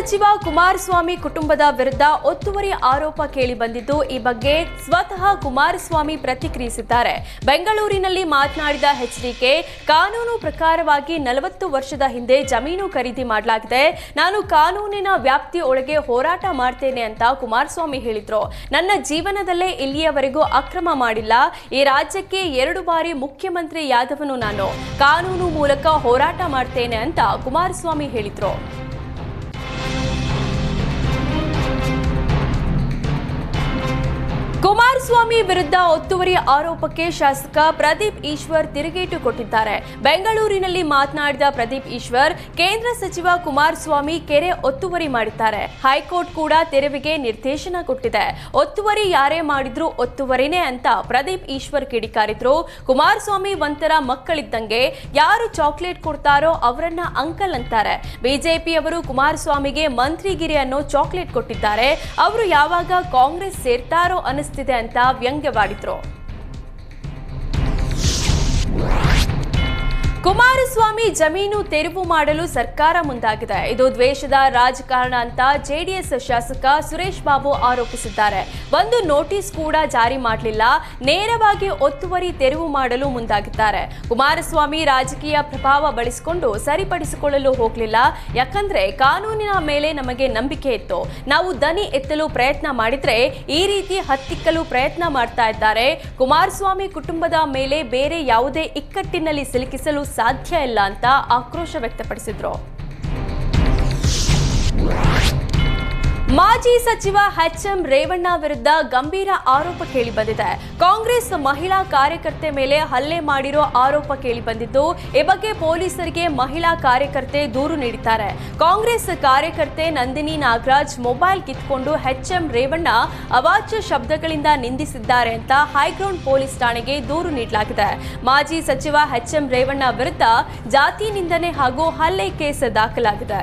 ಸಚಿವ ಕುಮಾರಸ್ವಾಮಿ ಕುಟುಂಬದ ವಿರುದ್ಧ ಒತ್ತುವರಿ ಆರೋಪ ಕೇಳಿ ಬಂದಿದ್ದು, ಈ ಬಗ್ಗೆ ಸ್ವತಃ ಕುಮಾರಸ್ವಾಮಿ ಪ್ರತಿಕ್ರಿಯಿಸಿದ್ದಾರೆ. ಬೆಂಗಳೂರಿನಲ್ಲಿ ಮಾತನಾಡಿದ ಎಚ್ಡಿಕೆ ಕಾನೂನು ಪ್ರಕಾರವಾಗಿ ನಲವತ್ತು ವರ್ಷದ ಹಿಂದೆ ಜಮೀನು ಖರೀದಿ ಮಾಡಲಾಗಿದೆ. ನಾನು ಕಾನೂನಿನ ವ್ಯಾಪ್ತಿ ಒಳಗೆ ಹೋರಾಟ ಮಾಡ್ತೇನೆ ಅಂತ ಕುಮಾರಸ್ವಾಮಿ ಹೇಳಿದ್ರು. ನನ್ನ ಜೀವನದಲ್ಲೇ ಇಲ್ಲಿಯವರೆಗೂ ಅಕ್ರಮ ಮಾಡಿಲ್ಲ. ಈ ರಾಜ್ಯಕ್ಕೆ ಎರಡು ಬಾರಿ ಮುಖ್ಯಮಂತ್ರಿಯಾದವನು ನಾನು. ಕಾನೂನು ಮೂಲಕ ಹೋರಾಟ ಮಾಡ್ತೇನೆ ಅಂತ ಕುಮಾರಸ್ವಾಮಿ ಹೇಳಿದ್ರು. ಕುಮಾರಸ್ವಾಮಿ ವಿರುದ್ಧ ಒತ್ತುವರಿ ಆರೋಪಕ್ಕೆ ಶಾಸಕ ಪ್ರದೀಪ್ ಈಶ್ವರ್ ತಿರುಗೇಟು ಕೊಟ್ಟಿದ್ದಾರೆ. ಬೆಂಗಳೂರಿನಲ್ಲಿ ಮಾತನಾಡಿದ ಪ್ರದೀಪ್ ಈಶ್ವರ್, ಕೇಂದ್ರ ಸಚಿವ ಕುಮಾರಸ್ವಾಮಿ ಕೆರೆ ಒತ್ತುವರಿ ಮಾಡಿದ್ದಾರೆ. ಹೈಕೋರ್ಟ್ ಕೂಡ ತೆರವಿಗೆ ನಿರ್ದೇಶನ ಕೊಟ್ಟಿದೆ. ಒತ್ತುವರಿ ಯಾರೇ ಮಾಡಿದ್ರು ಒತ್ತುವರಿನೇ ಅಂತ ಪ್ರದೀಪ್ ಈಶ್ವರ್ ಕಿಡಿಕಾರಿದ್ರು. ಕುಮಾರಸ್ವಾಮಿ ಒಂಥರ ಮಕ್ಕಳಿದ್ದಂಗೆ ಯಾರು ಚಾಕ್ಲೇಟ್ ಕೊಡ್ತಾರೋ ಅವರನ್ನ ಅಂಕಲ್ ಅಂತಾರೆ. ಬಿಜೆಪಿಯವರು ಕುಮಾರಸ್ವಾಮಿಗೆ ಮಂತ್ರಿಗಿರಿ ಅನ್ನೋ ಚಾಕ್ಲೇಟ್ ಕೊಟ್ಟಿದ್ದಾರೆ. ಅವರು ಯಾವಾಗ ಕಾಂಗ್ರೆಸ್ ಸೇರ್ತಾರೋ ಅನಿಸ್ತಿದೆ ಅಂತ ವ್ಯಂಗ್ಯವಾಡಿದ್ರು. ಕುಮಾರಸ್ವಾಮಿ ಜಮೀನು ತೆರವು ಮಾಡಲು ಸರ್ಕಾರ ಮುಂದಾಗಿದೆ. ಇದು ದ್ವೇಷದ ರಾಜಕಾರಣ ಅಂತ ಜೆಡಿಎಸ್ ಶಾಸಕ ಸುರೇಶ್ ಬಾಬು ಆರೋಪಿಸಿದ್ದಾರೆ. ಒಂದು ನೋಟಿಸ್ ಕೂಡ ಜಾರಿ ಮಾಡಲಿಲ್ಲ. ನೇರವಾಗಿ ಒತ್ತುವರಿ ತೆರವು ಮಾಡಲು ಮುಂದಾಗಿದ್ದಾರೆ. ಕುಮಾರಸ್ವಾಮಿ ರಾಜಕೀಯ ಪ್ರಭಾವ ಬಳಸಿಕೊಂಡು ಸರಿಪಡಿಸಿಕೊಳ್ಳಲು ಹೋಗಲಿಲ್ಲ. ಯಾಕಂದ್ರೆ ಕಾನೂನಿನ ಮೇಲೆ ನಮಗೆ ನಂಬಿಕೆ ಇತ್ತು. ನಾವು ದನಿ ಎತ್ತಲು ಪ್ರಯತ್ನ ಮಾಡಿದ್ರೆ ಈ ರೀತಿ ಹತ್ತಿಕ್ಕಲು ಪ್ರಯತ್ನ ಮಾಡ್ತಾ ಇದ್ದಾರೆ. ಕುಮಾರಸ್ವಾಮಿ ಕುಟುಂಬದ ಮೇಲೆ ಬೇರೆ ಯಾವುದೇ ಇಕ್ಕಟ್ಟಿನಲ್ಲಿ ಸಿಲುಕಿಸಲು ಸಾಧ್ಯ ಇಲ್ಲ ಅಂತ ಆಕ್ರೋಶ ವ್ಯಕ್ತಪಡಿಸಿದ್ರು. ಮಾಜಿ ಸಚಿವ ಎಚ್ ಎಂ ರೇವಣ್ಣ ವಿರುದ್ಧ ಗಂಭೀರ ಆರೋಪ ಕೇಳಿ ಬಂದಿದೆ. ಕಾಂಗ್ರೆಸ್ ಮಹಿಳಾ ಕಾರ್ಯಕರ್ತೆ ಮೇಲೆ ಹಲ್ಲೆ ಮಾಡಿರೋ ಆರೋಪ ಕೇಳಿ ಬಂದಿದ್ದು, ಈ ಬಗ್ಗೆ ಪೊಲೀಸರಿಗೆ ಮಹಿಳಾ ಕಾರ್ಯಕರ್ತೆ ದೂರು ನೀಡಿದ್ದಾರೆ. ಕಾಂಗ್ರೆಸ್ ಕಾರ್ಯಕರ್ತೆ ನಂದಿನಿ ನಾಗರಾಜ್ ಮೊಬೈಲ್ ಕಿತ್ಕೊಂಡು ಎಚ್ ಎಂ ರೇವಣ್ಣ ಅವಾಚ್ಯ ಶಬ್ದಗಳಿಂದ ನಿಂದಿಸಿದ್ದಾರೆ ಅಂತ ಹೈಗ್ರೌಂಡ್ ಪೊಲೀಸ್ ಠಾಣೆಗೆ ದೂರು ನೀಡಲಾಗಿದೆ. ಮಾಜಿ ಸಚಿವ ಎಚ್ ಎಂ ರೇವಣ್ಣ ವಿರುದ್ಧ ಜಾತಿ ನಿಂದನೆ ಹಾಗೂ ಹಲ್ಲೆ ಕೇಸ್ ದಾಖಲಾಗಿದೆ.